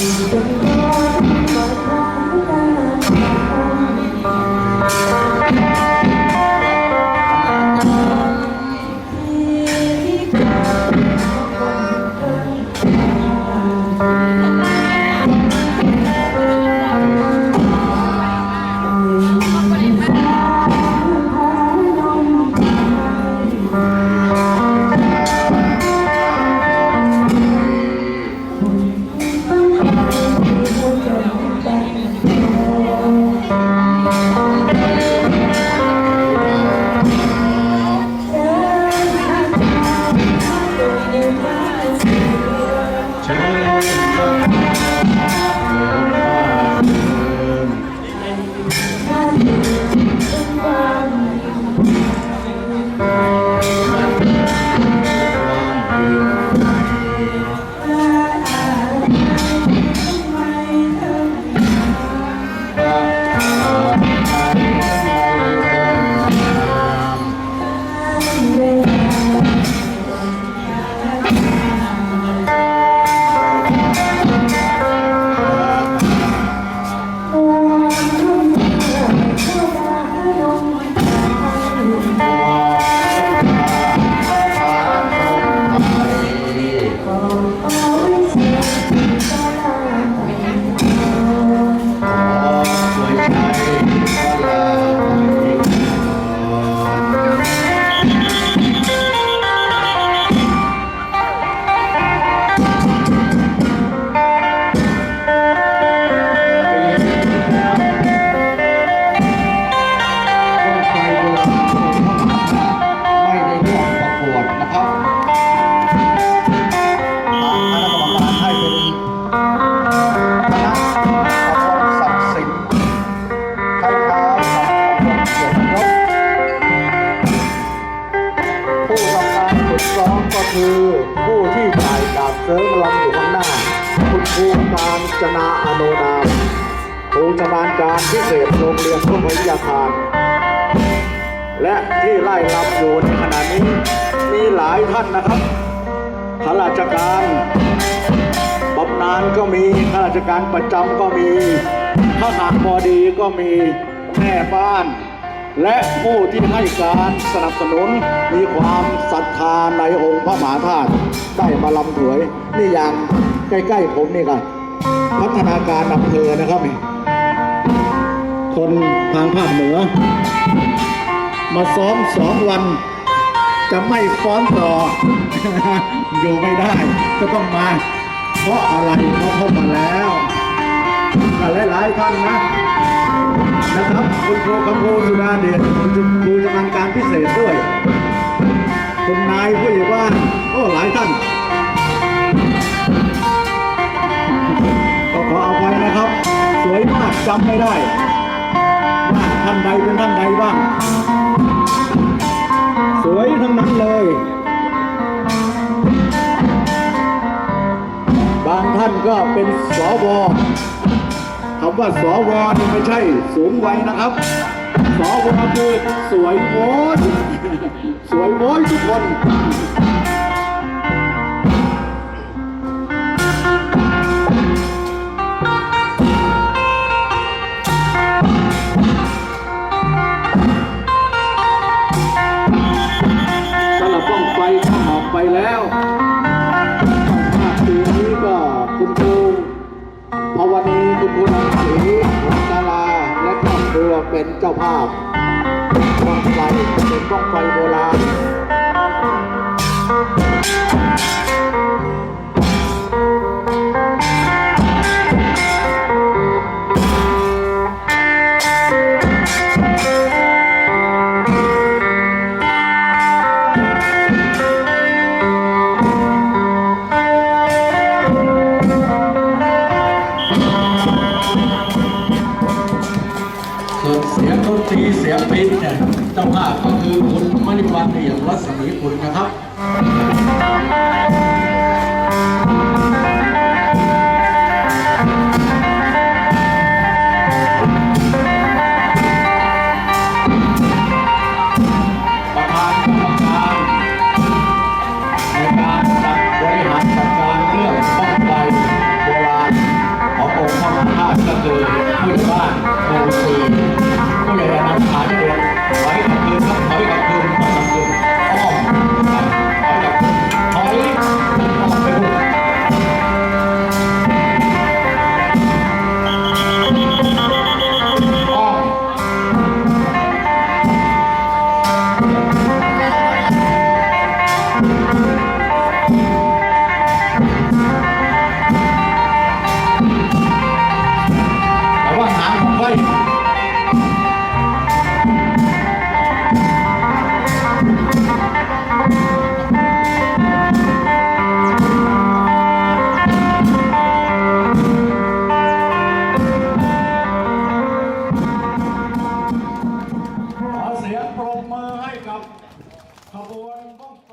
Deus. จนาอโนนามครูชำนาญการพิเศษโรงเรียนพุทธวิทยาคาร และที่ไล่ลำอยู่ในขณะนี้มีหลายท่านนะครับข้าราชการบำนาญก็มีข้าราชการประจำก็มีทหารบดีก็มีแม่บ้าน และผู้ที่ให้การสนับสนุนมีความศรัทธาในองค์พระมหาธาตุได้มาลำถวยนี่อย่างใกล้ๆผมนี่กัน พัฒนาการอำเภอนะครับนี่คนทางภาคเหนือ มาซ้อมสองวัน จะไม่ฟ้อนต่อ อยู่ไม่ได้ ก็ต้องมา เพราะอะไรเพราะเข้ามาแล้วก็หลายท่านนะนะครับคุณครูคำพูสุดาเดชคุณครูชำนาญการพิเศษด้วยคุณนายผู้ใหญ่บ้านโอ้หลายท่าน จำไม่ได้ว่าท่านใดเป็นท่านใดบ้าง สวยทั้งนั้นเลย บางท่านก็เป็นสวคำว่าสวนี่ไม่ใช่สูงวัยนะครับสวคือสวยโว้ยสวยโว้ยทุกคนาภาพบ้องไฟเป็นบ้องไฟโบราณ ทีเสียงปินเนี่ยเจ้าภาพก็คือคุณมณิวันเอี่ยมรัศมีคุณนะครับ มือให้กับขบวนบ้องไฟ